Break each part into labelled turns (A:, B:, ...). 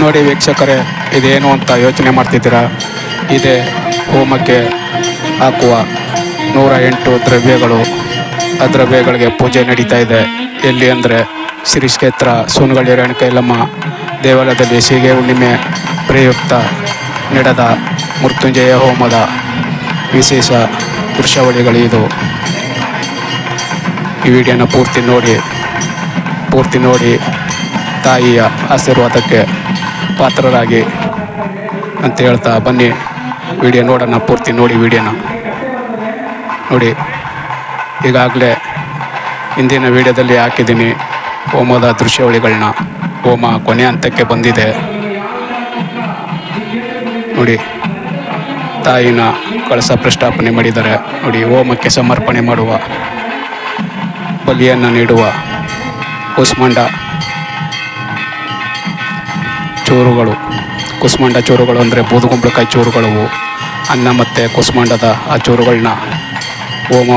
A: ನೋಡಿ ವೀಕ್ಷಕರೇ, ಇದೇನು ಅಂತ ಯೋಚನೆ ಮಾಡ್ತಿದ್ದೀರಾ? ಇದೇ ಹೋಮಕ್ಕೆ ಹಾಕುವ ನೂರ ಎಂಟು ದ್ರವ್ಯಗಳು. ಆ ದ್ರವ್ಯಗಳಿಗೆ ಪೂಜೆ ನಡೀತಾ ಇದೆ. ಎಲ್ಲಿ ಅಂದರೆ ಶ್ರೀ ಕ್ಷೇತ್ರ ಸೋನಗಳ್ಳಿ ರೇಣುಕೈಲಮ್ಮ ದೇವಾಲಯದಲ್ಲಿ ಸೀಗೆ ಹುಣ್ಣಿಮೆ ಪ್ರಯುಕ್ತ ನಡೆದ ಮೃತ್ಯುಂಜಯ ಹೋಮದ ವಿಶೇಷ ದೃಶ್ಯಾವಳಿಗಳಿದು ಈ ವಿಡಿಯೋನ ಪೂರ್ತಿ ನೋಡಿ ಪೂರ್ತಿ ನೋಡಿ ತಾಯಿಯ ಆಶೀರ್ವಾದಕ್ಕೆ ಪಾತ್ರರಾಗಿ ಅಂತ ಹೇಳ್ತಾ ಬನ್ನಿ. ವಿಡಿಯೋ ನೋಡೋಣ, ಪೂರ್ತಿ ನೋಡಿ ವಿಡಿಯೋನ. ನೋಡಿ, ಈಗಾಗಲೇ ಹಿಂದಿನ ವಿಡಿಯೋದಲ್ಲಿ ಹಾಕಿದ್ದೀನಿ ಹೋಮದ ದೃಶ್ಯಾವಳಿಗಳನ್ನ. ಹೋಮ ಕೊನೆ ಹಂತಕ್ಕೆ ಬಂದಿದೆ. ನೋಡಿ, ತಾಯಿನ ಕಳಸ ಪ್ರಸ್ತಾಪನೆ ಮಾಡಿದ್ದಾರೆ. ನೋಡಿ ಹೋಮಕ್ಕೆ ಸಮರ್ಪಣೆ ಮಾಡುವ ಬಲಿಯನ್ನು ನೀಡುವ ಕುಸ್ಮಂಡ. ಚೂರುಗಳು, ಕುಸ್ಮಂಡ ಚೂರುಗಳು ಅಂದರೆ ಬೂದುಗುಂಬಳಕಾಯಿ ಚೂರುಗಳು. ಅನ್ನ ಮತ್ತು ಕುಸ್ಮಂಡದ ಆ ಚೂರುಗಳನ್ನ ಹೋಮ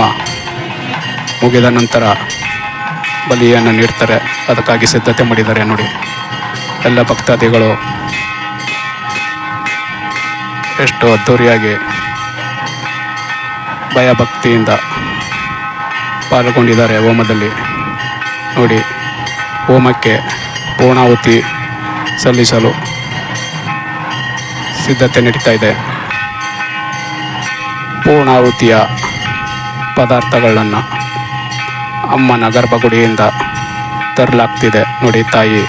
A: ಮುಗಿದ ನಂತರ ಬಲಿಯನ್ನು ನೀಡ್ತಾರೆ. ಅದಕ್ಕಾಗಿ ಸಿದ್ಧತೆ ಮಾಡಿದ್ದಾರೆ ನೋಡಿ. ಎಲ್ಲ ಭಕ್ತಾದಿಗಳು ಎಷ್ಟು ಅದ್ಧೂರಿಯಾಗಿ ಭಯಭಕ್ತಿಯಿಂದ ಪಾಲ್ಗೊಂಡಿದ್ದಾರೆ ಹೋಮದಲ್ಲಿ. ನೋಡಿ, ಹೋಮಕ್ಕೆ ಪೂರ್ಣಾಹುತಿ ಸಲ್ಲಿಸಲು ಸಿದ್ಧತೆ ನಡೀತಾ ಇದೆ. ಪೂರ್ಣಾಹುತಿಯ ಪದಾರ್ಥಗಳನ್ನು ಅಮ್ಮನ ಗರ್ಭಗುಡಿಯಿಂದ ತರಲಾಗ್ತಿದೆ. ನೋಡಿ ತಾಯಿ,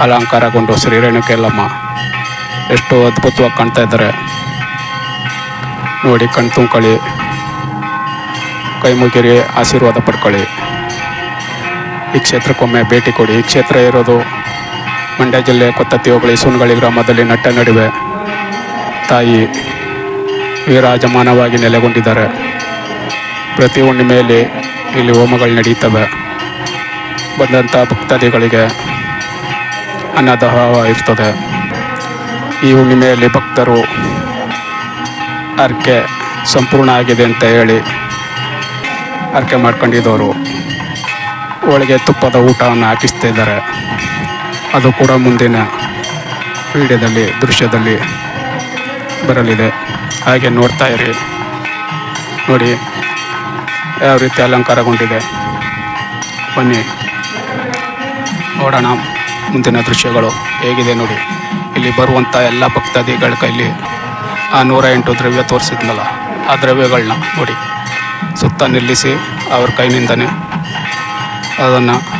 A: ಅಲಂಕಾರಗೊಂಡು ಶ್ರೀ ರೇಣುಕೆಲ್ಲಮ್ಮ ಎಷ್ಟು ಅದ್ಭುತವಾಗಿ ಕಾಣ್ತಾ ಇದ್ದಾರೆ. ನೋಡಿ ಕಣ್ ತುಂಬ್ಕೊಳ್ಳಿ. ಕೈ ಮುಗಿರಿ, ಆಶೀರ್ವಾದ ಪಡ್ಕೊಳ್ಳಿ. ಈ ಕ್ಷೇತ್ರಕ್ಕೊಮ್ಮೆ ಭೇಟಿ ಕೊಡಿ. ಈ ಕ್ಷೇತ್ರ ಇರೋದು ಮಂಡ್ಯ ಜಿಲ್ಲೆ ಕೊತ್ತತ್ತಿ ಹೋಬಳಿ ಸುನ್ಗಳಿ ಗ್ರಾಮದಲ್ಲಿ ನಟ್ಟ ನಡುವೆ ತಾಯಿ ವಿರಾಜಮಾನವಾಗಿ ನೆಲೆಗೊಂಡಿದ್ದಾರೆ. ಪ್ರತಿ ಹುಣ್ಣಿಮೆಯಲ್ಲಿ ಇಲ್ಲಿ ಹೋಮಗಳು ನಡೆಯುತ್ತವೆ ಬಂದಂಥ ಭಕ್ತಾದಿಗಳಿಗೆ ಅನ್ನದಾಹ ಇರ್ತದೆ. ಈ ಹುಣ್ಣಿಮೆಯಲ್ಲಿ ಭಕ್ತರು ಅರ್ಕೆ ಸಂಪೂರ್ಣ ಆಗಿದೆ ಅಂತ ಹೇಳಿ ಅರ್ಕೆ ಮಾಡ್ಕೊಂಡಿದ್ದವರು. ಹೋಳಿಗೆ ತುಪ್ಪದ ಊಟವನ್ನು ಹಾಕಿಸ್ತಾ ಇದ್ದಾರೆ. ಅದು ಕೂಡ ಮುಂದಿನ ವಿಡಿಯೋದಲ್ಲಿ ದೃಶ್ಯದಲ್ಲಿ ಬರಲಿದೆ. ಹಾಗೆ ನೋಡ್ತಾ ಇರಿ. ನೋಡಿ, ಯಾವ ರೀತಿ ಅಲಂಕಾರಗೊಂಡಿದೆ. ಬನ್ನಿ. ನೋಡೋಣ ಮುಂದಿನ ದೃಶ್ಯಗಳು ಹೇಗಿದೆ ನೋಡಿ. ಇಲ್ಲಿ ಬರುವಂಥ ಎಲ್ಲ ಭಕ್ತಾದಿಗಳ ಕೈಲಿ ಆ ನೂರ ಎಂಟು ದ್ರವ್ಯ ತೋರಿಸಿದ್ನಲ್ಲ, ಆ ದ್ರವ್ಯಗಳನ್ನ ನೋಡಿ. ಸುತ್ತ ನಿಲ್ಲಿಸಿ ಅವ್ರ ಕೈನಿಂದನೇ ಅದನ್ನು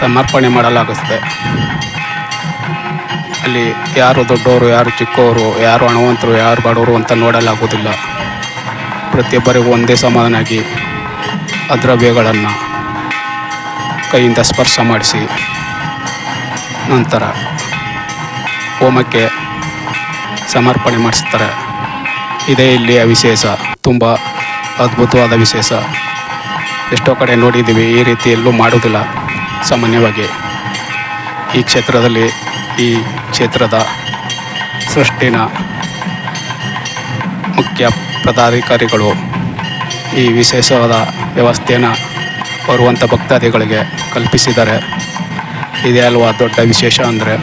A: ಸಮರ್ಪಣೆ ಮಾಡಲಾಗುತ್ತದೆ ಅಲ್ಲಿ ಯಾರು ದೊಡ್ಡವರು, ಯಾರು ಚಿಕ್ಕವರು, ಯಾರು ಹಣವಂತರು, ಯಾರು ಬಡವರು ಅಂತ ನೋಡಲಾಗುವುದಿಲ್ಲ. ಪ್ರತಿಯೊಬ್ಬರಿಗೂ ಒಂದೇ ಸಮಾನಾಗಿ ಅದ್ರವ್ಯಗಳನ್ನು ದ್ರವ್ಯಗಳನ್ನು ಕೈಯಿಂದ ಸ್ಪರ್ಶ ಮಾಡಿಸಿ ನಂತರ ಹೋಮಕ್ಕೆ ಸಮರ್ಪಣೆ ಮಾಡಿಸ್ತಾರೆ. ಇದೇ ಇಲ್ಲಿಯ ವಿಶೇಷ. ತುಂಬ ಅದ್ಭುತವಾದ ವಿಶೇಷ. ಎಷ್ಟೋ ಕಡೆ ನೋಡಿದ್ದೀವಿ, ಈ ರೀತಿ ಎಲ್ಲೂ ಮಾಡೋದಿಲ್ಲ ಸಾಮಾನ್ಯವಾಗಿ ಈ ಕ್ಷೇತ್ರದಲ್ಲಿ ಈ ಕ್ಷೇತ್ರದ ಸೃಷ್ಟಿನ ಮುಖ್ಯ ಪದಾಧಿಕಾರಿಗಳು ಈ ವಿಶೇಷವಾದ ವ್ಯವಸ್ಥೆಯನ್ನು ಬರುವಂಥ ಭಕ್ತಾದಿಗಳಿಗೆ ಕಲ್ಪಿಸಿದ್ದಾರೆ. ಇದೇ ಅಲ್ವಾ ದೊಡ್ಡ ವಿಶೇಷ ಅಂದರೆ?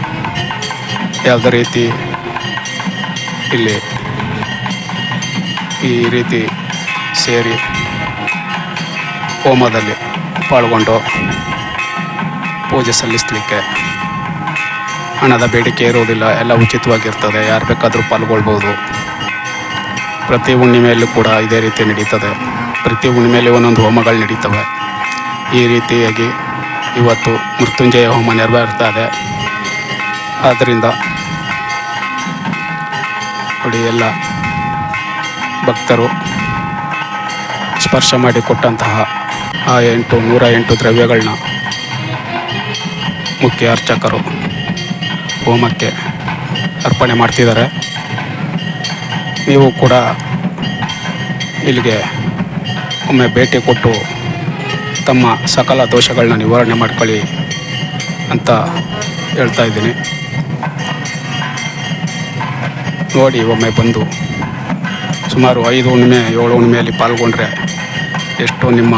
A: ಯಾವುದೇ ರೀತಿ ಇಲ್ಲಿ ಈ ರೀತಿ ಸೇರಿ ಹೋಮದಲ್ಲಿ ಪಾಲ್ಗೊಂಡು ಪೂಜೆ ಸಲ್ಲಿಸಲಿಕ್ಕೆ ಹಣದ ಬೇಡಿಕೆ ಇರೋದಿಲ್ಲ ಎಲ್ಲ ಉಚಿತವಾಗಿರ್ತದೆ, ಯಾರು ಬೇಕಾದರೂ ಪಾಲ್ಗೊಳ್ಬೋದು. ಪ್ರತಿ ಹುಣ್ಣಿಮೆಯಲ್ಲೂ ಕೂಡ ಇದೇ ರೀತಿ ನಡೀತದೆ. ಪ್ರತಿ ಹುಣ್ಣಿಮೆಯಲ್ಲಿ ಒಂದೊಂದು ಹೋಮಗಳು ನಡೀತವೆ. ಈ ರೀತಿಯಾಗಿ ಇವತ್ತು ಮೃತ್ಯುಂಜಯ ಹೋಮ ನೆರವೇರ್ತಾ ಇದೆ. ಆದ್ದರಿಂದ ನೋಡಿ ಎಲ್ಲ ಭಕ್ತರು ಸ್ಪರ್ಶ ಮಾಡಿ ಕೊಟ್ಟಂತಹ ಆ ಎಂಟು ನೂರ ಎಂಟು ದ್ರವ್ಯಗಳನ್ನ ಮುಖ್ಯ ಅರ್ಚಕರು ಹೋಮಕ್ಕೆ ಅರ್ಪಣೆ ಮಾಡ್ತಿದ್ದಾರೆ. ನೀವು ಕೂಡ ಇಲ್ಲಿಗೆ ಒಮ್ಮೆ ಭೇಟಿ ಕೊಟ್ಟು ತಮ್ಮ ಸಕಲ ದೋಷಗಳನ್ನ ನಿವಾರಣೆ ಮಾಡ್ಕೊಳ್ಳಿ ಅಂತ ಹೇಳ್ತಾ ಇದ್ದೀನಿ. ನೋಡಿ, ಒಮ್ಮೆ ಬಂದು ಸುಮಾರು ಐದು ಹುಣ್ಣಿಮೆ, ಏಳು ಹುಣ್ಣಿಮೆಯಲ್ಲಿ ಪಾಲ್ಗೊಂಡ್ರೆ ಎಷ್ಟು ನಿಮ್ಮ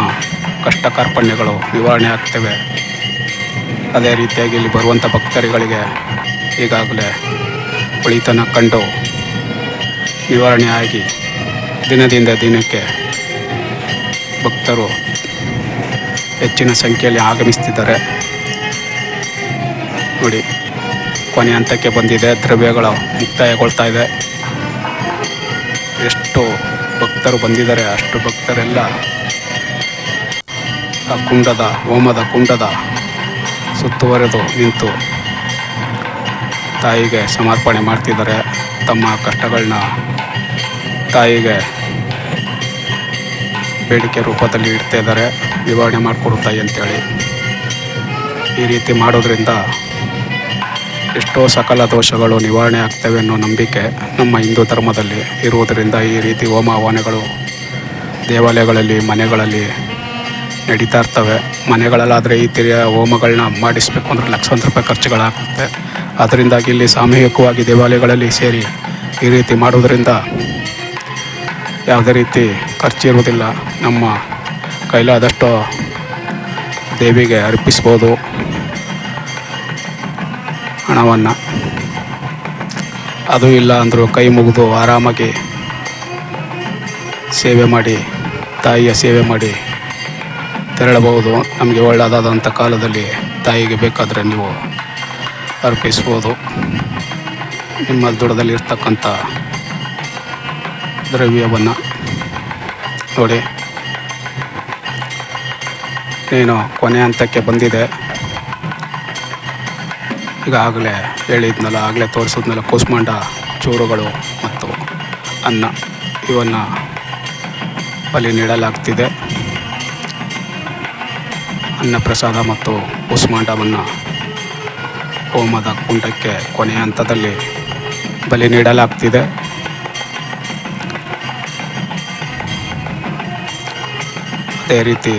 A: ಕಷ್ಟ ಕಾರ್ಪಣ್ಯಗಳು ನಿವಾರಣೆ ಆಗ್ತವೆ. ಅದೇ ರೀತಿಯಾಗಿ ಇಲ್ಲಿ ಬರುವಂಥ ಭಕ್ತರುಗಳಿಗೆ ಈಗಾಗಲೇ ಒಳಿತನ ಕಂಡು ನಿವಾರಣೆಯಾಗಿ ದಿನದಿಂದ ದಿನಕ್ಕೆ ಭಕ್ತರು ಹೆಚ್ಚಿನ ಸಂಖ್ಯೆಯಲ್ಲಿ ಆಗಮಿಸ್ತಿದ್ದಾರೆ. ನೋಡಿ, ಕೊನೆ ಹಂತಕ್ಕೆ ಬಂದಿದೆ, ದ್ರವ್ಯಗಳು ಮುಕ್ತಾಯಗೊಳ್ತಾ ಇದೆ. ಎಷ್ಟು ಭಕ್ತರು ಬಂದಿದ್ದಾರೆ, ಅಷ್ಟು ಭಕ್ತರೆಲ್ಲ ಆ ಕುಂಡದ, ಹೋಮದ ಕುಂಡದ ಸುತ್ತುವರೆದು ನಿಂತು ತಾಯಿಗೆ ಸಮರ್ಪಣೆ ಮಾಡ್ತಿದ್ದಾರೆ. ತಮ್ಮ ಕಷ್ಟಗಳನ್ನ ತಾಯಿಗೆ ಬೇಡಿಕೆ ರೂಪದಲ್ಲಿ ಇಡ್ತಾ ಇದ್ದಾರೆ. ನಿವಾರಣೆ ಮಾಡಿಕೊಡು ತಾಯಿ ಅಂತೇಳಿ. ಈ ರೀತಿ ಮಾಡೋದ್ರಿಂದ ಎಷ್ಟೋ ಸಕಲ ದೋಷಗಳು ನಿವಾರಣೆ ಆಗ್ತವೆ ಅನ್ನೋ ನಂಬಿಕೆ ನಮ್ಮ ಹಿಂದೂ ಧರ್ಮದಲ್ಲಿ ಇರುವುದರಿಂದ ಈ ರೀತಿ ಹೋಮ ಹವನಗಳು ದೇವಾಲಯಗಳಲ್ಲಿ, ಮನೆಗಳಲ್ಲಿ ನಡೀತಾ ಇರ್ತವೆ. ಮನೆಗಳಲ್ಲಾದರೆ ಈ ತಿರಿಯ ಹೋಮಗಳನ್ನ ಮಾಡಿಸ್ಬೇಕು ಅಂದರೆ ಲಕ್ಷಾಂತರ ರೂಪಾಯಿ ಖರ್ಚುಗಳಾಗುತ್ತೆ. ಅದರಿಂದಾಗಿ ಇಲ್ಲಿ ಸಾಮೂಹಿಕವಾಗಿ ದೇವಾಲಯಗಳಲ್ಲಿ ಸೇರಿ ಈ ರೀತಿ ಮಾಡೋದರಿಂದ ಯಾವುದೇ ರೀತಿ ಖರ್ಚಿರುವುದಿಲ್ಲ ನಮ್ಮ ಕೈಲಾದಷ್ಟು ದೇವಿಗೆ ಅರ್ಪಿಸ್ಬೋದು. ಹಣವನ್ನು. ಅದು ಇಲ್ಲ ಅಂದರೂ ಕೈ ಮುಗಿದು ಆರಾಮಾಗಿ ಸೇವೆ ಮಾಡಿ, ತಾಯಿಯ ಸೇವೆ ಮಾಡಿ ತೆರಳಬಹುದು. ನಮಗೆ ಒಳ್ಳೆಯದಾದಂಥ ಕಾಲದಲ್ಲಿ ತಾಯಿಗೆ ಬೇಕಾದರೆ ನೀವು ಅರ್ಪಿಸ್ಬೋದು. ನಿಮ್ಮ ದುಡದಲ್ಲಿ ಇರ್ತಕ್ಕಂಥ ದ್ರವ್ಯವನ್ನು. ನೋಡಿ. ನೀನು ಕೊನೆ ಹಂತಕ್ಕೆ ಬಂದಿದೆ. ಈಗಾಗಲೇ ಹೇಳಿದ್ನಲ್ಲ, ಆಗಲೇ ತೋರಿಸಿದ್ನಲ್ಲ, ಕೂಸ್ಮಾಂಡ ಚೂರುಗಳು ಮತ್ತು ಅನ್ನ. ಇವನ್ನು ಬಲಿ ನೀಡಲಾಗ್ತಿದೆ. ಅನ್ನ ಪ್ರಸಾದ ಮತ್ತು ಉಸ್ಮಾಂಡವನ್ನು ಹೋಮದ ಕುಂಡಕ್ಕೆ ಕೊನೆಯ ಹಂತದಲ್ಲಿ ಬಲಿ ನೀಡಲಾಗ್ತಿದೆ. ಅದೇ ರೀತಿ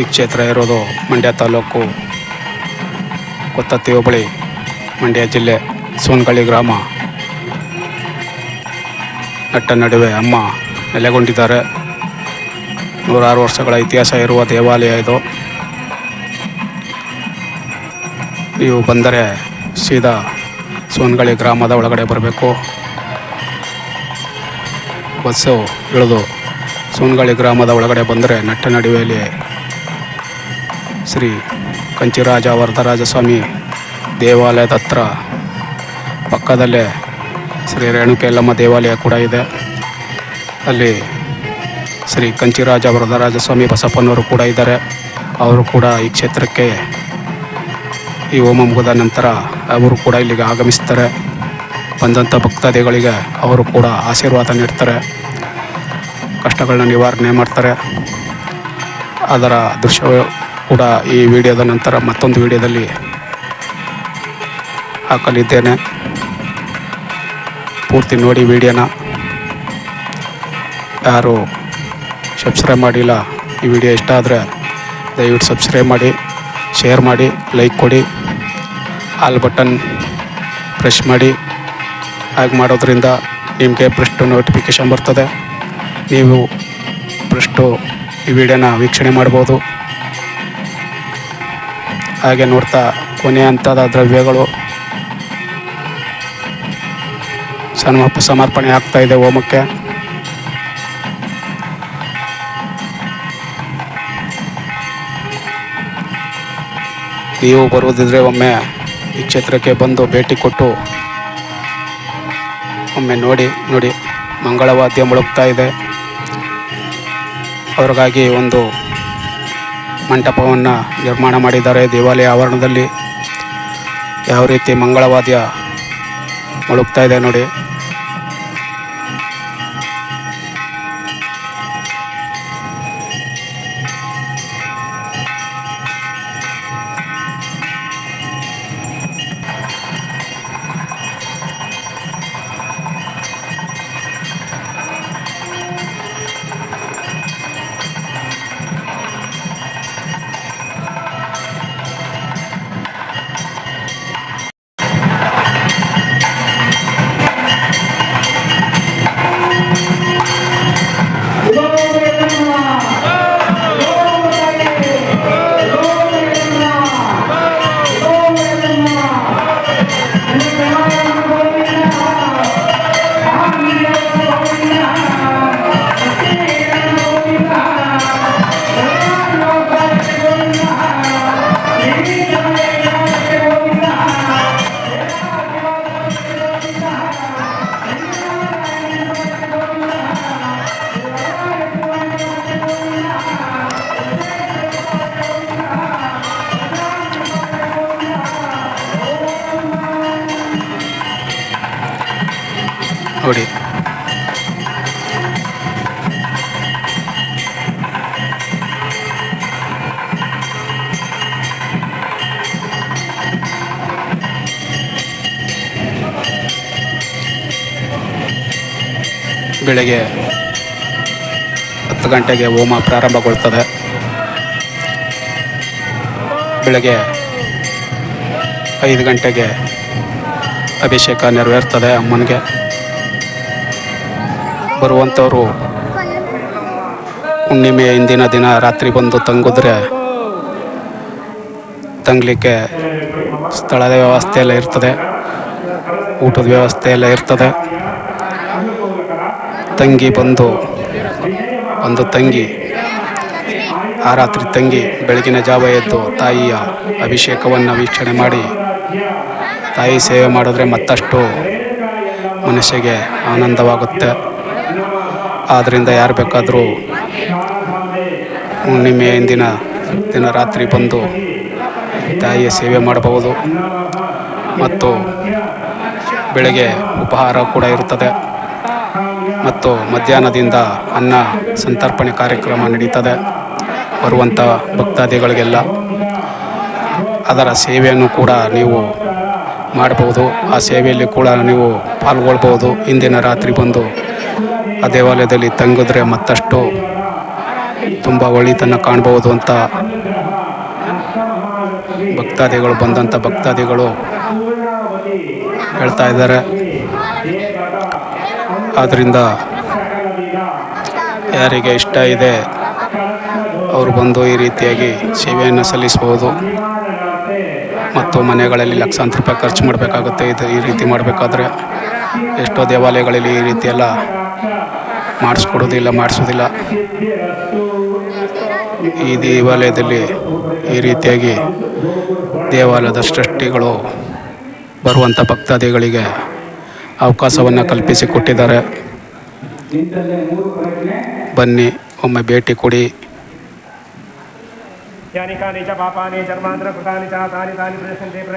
A: ಈ ಕ್ಷೇತ್ರ ಇರೋದು ಮಂಡ್ಯ ತಾಲೂಕು ಕೊತ್ತತ್ತಿ ಹೋಬಳಿ, ಮಂಡ್ಯ ಜಿಲ್ಲೆ ಸೋನ್ಗಳಿ ಗ್ರಾಮ. ನಟ್ಟ ನಡುವೆ ಅಮ್ಮ ನೆಲೆಗೊಂಡಿದ್ದಾರೆ. ನೂರಾರು ವರ್ಷಗಳ ಇತಿಹಾಸ ಇರುವ ದೇವಾಲಯ ಇದು. ನೀವು ಬಂದರೆ ಸೀದಾ ಸೋನ್ಗಳಿ ಗ್ರಾಮದ ಒಳಗಡೆ ಬರಬೇಕು. ಬಸ್ಸು ಇಳಿದು ಸೋನ್ಗಳಿ ಗ್ರಾಮದ ಒಳಗಡೆ ಬಂದರೆ ನಟ್ಟ ನಡುವೆಯಲ್ಲಿ ಶ್ರೀ ಕಂಚಿರಾಜ ವರದರಾಜ ಸ್ವಾಮಿ ದೇವಾಲಯದ ಹತ್ರ ಪಕ್ಕದಲ್ಲೇ ಶ್ರೀ ರೇಣುಕೆಲ್ಲಮ್ಮ ದೇವಾಲಯ ಕೂಡ ಇದೆ. ಅಲ್ಲಿ ಶ್ರೀ ಕಂಚಿರಾಜ ವರದರಾಜ ಸ್ವಾಮಿ ಬಸಪ್ಪನವರು ಕೂಡ ಇದ್ದಾರೆ. ಅವರು ಕೂಡ ಈ ಕ್ಷೇತ್ರಕ್ಕೆ ಈ ಹೋಮ ಮುಗಿದ ನಂತರ ಅವರು ಕೂಡ ಇಲ್ಲಿಗೆ ಆಗಮಿಸ್ತಾರೆ. ಬಂದಂಥ ಭಕ್ತಾದಿಗಳಿಗೆ ಅವರು ಕೂಡ ಆಶೀರ್ವಾದ ನೀಡ್ತಾರೆ. ಕಷ್ಟಗಳನ್ನ ನಿವಾರಣೆ ಮಾಡ್ತಾರೆ. ಅದರ ದೃಶ್ಯ ಕೂಡ ಈ ವಿಡಿಯೋದ ನಂತರ ಮತ್ತೊಂದು ವಿಡಿಯೋದಲ್ಲಿ ಹಾಕಲಿದ್ದೇನೆ. ಪೂರ್ತಿ ನೋಡಿ ವಿಡಿಯೋನ. ಯಾರು ಸಬ್ಸ್ಕ್ರೈಬ್ ಮಾಡಿಲ್ಲ, ಈ ವಿಡಿಯೋ ಇಷ್ಟ ಆದರೆ ದಯವಿಟ್ಟು ಸಬ್ಸ್ಕ್ರೈಬ್ ಮಾಡಿ ಶೇರ್ ಮಾಡಿ ಲೈಕ್ ಕೊಡಿ ಆಲ್ ಬಟನ್ ಪ್ರೆಸ್ ಮಾಡಿ. ಹಾಗೆ ಮಾಡೋದ್ರಿಂದ ನಿಮಗೆ ಪ್ರಷ್ಟು ನೋಟಿಫಿಕೇಷನ್ ಬರ್ತದೆ. ನೀವು ಪ್ರಷ್ಟು ಈ ವಿಡಿಯೋನ ವೀಕ್ಷಣೆ ಮಾಡ್ಬೋದು. ಹಾಗೆ ನೋಡ್ತಾ ಕೊನೆ ಹಂತದ ದ್ರವ್ಯಗಳು. ಸಮರ್ಪ ಸಮರ್ಪಣೆ ಆಗ್ತಾ ಇದೆ ಹೋಮಕ್ಕೆ. ನೀವು ಬರುವುದಿದ್ರೆ ಒಮ್ಮೆ ಈ ಕ್ಷೇತ್ರಕ್ಕೆ ಬಂದು ಭೇಟಿ ಕೊಟ್ಟು ಒಮ್ಮೆ ನೋಡಿ ನೋಡಿ. ಮಂಗಳವಾದ್ಯ ಮುಳುಗ್ತಾ ಇದೆ. ಅವ್ರಿಗಾಗಿ ಒಂದು ಮಂಟಪವನ್ನು ನಿರ್ಮಾಣ ಮಾಡಿದ್ದಾರೆ ದೇವಾಲಯ ಆವರಣದಲ್ಲಿ. ಯಾವ ರೀತಿ ಮಂಗಳವಾದ್ಯ ಮುಳುಗ್ತಾ ಇದೆ ನೋಡಿ. ನೋಡಿ ಬೆಳಗ್ಗೆ ಹತ್ತು ಗಂಟೆಗೆ ಹೋಮ ಪ್ರಾರಂಭಗೊಳ್ತದೆ. ಬೆಳಗ್ಗೆ ಐದು ಗಂಟೆಗೆ ಅಭಿಷೇಕ ನೆರವೇರ್ತದೆ ಅಮ್ಮನಿಗೆ. ಬರುವಂಥವರು ಹುಣ್ಣಿಮೆಯ ಹಿಂದಿನ ದಿನ ರಾತ್ರಿ ಬಂದು ತಂಗಿದ್ರೆ ತಂಗಲಿಕ್ಕೆ ಸ್ಥಳದ ವ್ಯವಸ್ಥೆ ಎಲ್ಲ ಇರ್ತದೆ, ಊಟದ ವ್ಯವಸ್ಥೆ ಎಲ್ಲ ಇರ್ತದೆ. ತಂಗಿ ಬಂದು, ಒಂದು ತಂಗಿ, ಆ ರಾತ್ರಿ ತಂಗಿ ಬೆಳಗಿನ ಜಾವ ಎದ್ದು ತಾಯಿಯ ಅಭಿಷೇಕವನ್ನು ವೀಕ್ಷಣೆ ಮಾಡಿ, ತಾಯಿ ಸೇವೆ ಮಾಡಿದ್ರೆ ಮತ್ತಷ್ಟು ಮನಸ್ಸಿಗೆ ಆನಂದವಾಗುತ್ತೆ. ಆದ್ದರಿಂದ ಯಾರು ಬೇಕಾದರೂ ಹುಣ್ಣಿಮೆಯ ಹಿಂದಿನ ದಿನ ರಾತ್ರಿ ಬಂದು ತಾಯಿಯ ಸೇವೆ ಮಾಡಬಹುದು. ಮತ್ತು ಬೆಳಗ್ಗೆ ಉಪಹಾರ ಕೂಡ ಇರುತ್ತದೆ. ಮತ್ತು ಮಧ್ಯಾಹ್ನದಿಂದ ಅನ್ನ ಸಂತರ್ಪಣೆ ಕಾರ್ಯಕ್ರಮ ನಡೀತದೆ. ಬರುವಂಥ ಭಕ್ತಾದಿಗಳಿಗೆಲ್ಲ ಅದರ ಸೇವೆಯನ್ನು ಕೂಡ ನೀವು ಮಾಡಬಹುದು. ಆ ಸೇವೆಯಲ್ಲಿ ಕೂಡ ನೀವು ಪಾಲ್ಗೊಳ್ಬೋದು ಇಂದಿನ ರಾತ್ರಿ ಬಂದು ಆ ದೇವಾಲಯದಲ್ಲಿ ತಂಗಿದ್ರೆ ಮತ್ತಷ್ಟು ತುಂಬ ಒಳಿತನ್ನು ಕಾಣಬಹುದು ಅಂತ ಭಕ್ತಾದಿಗಳು ಬಂದಂಥ ಭಕ್ತಾದಿಗಳು ಹೇಳ್ತಾ ಇದ್ದಾರೆ. ಆದ್ದರಿಂದ ಯಾರಿಗೆ ಇಷ್ಟ ಇದೆ ಅವರು ಬಂದು ಈ ರೀತಿಯಾಗಿ ಸೇವೆಯನ್ನು ಸಲ್ಲಿಸ್ಬೋದು ಮತ್ತು ಮನೆಗಳಲ್ಲಿ ಲಕ್ಷಾಂತರ ರೂಪಾಯಿ ಖರ್ಚು ಮಾಡಬೇಕಾಗುತ್ತೆ. ಇದು ಈ ರೀತಿ ಮಾಡಬೇಕಾದ್ರೆ ಎಷ್ಟೋ ದೇವಾಲಯಗಳಲ್ಲಿ ಈ ರೀತಿ ಎಲ್ಲ ಮಾಡಿಸ್ಕೊಡೋದಿಲ್ಲ, ಮಾಡಿಸೋದಿಲ್ಲ. ಈ ದೇವಾಲಯದಲ್ಲಿ ಈ ರೀತಿಯಾಗಿ ದೇವಾಲಯದ ಸೃಷ್ಟಿಗಳು ಬರುವಂಥ ಭಕ್ತಾದಿಗಳಿಗೆ ಅವಕಾಶವನ್ನು ಕಲ್ಪಿಸಿಕೊಟ್ಟಿದ್ದಾರೆ ಬನ್ನಿ, ಒಮ್ಮೆ ಭೇಟಿ ಕೊಡಿ.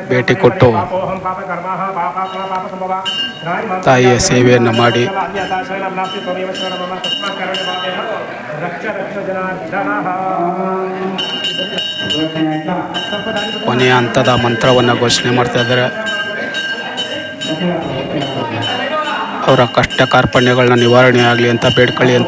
A: ಭೇಟಿ ಕೊಟ್ಟು ತಾಯಿಯ ಸೇವೆಯನ್ನು ಮಾಡಿ ಕೊನೆಯ ಹಂತದ ಮಂತ್ರವನ್ನು ಘೋಷಣೆ ಮಾಡ್ತಾ ಇದ್ದಾರೆ. ಅವರ ಕಷ್ಟ ಕಾರ್ಪಣ್ಯಗಳನ್ನ ನಿವಾರಣೆ ಆಗಲಿ ಅಂತ ಬೇಡ್ಕೊಳ್ಳಿ ಅಂತ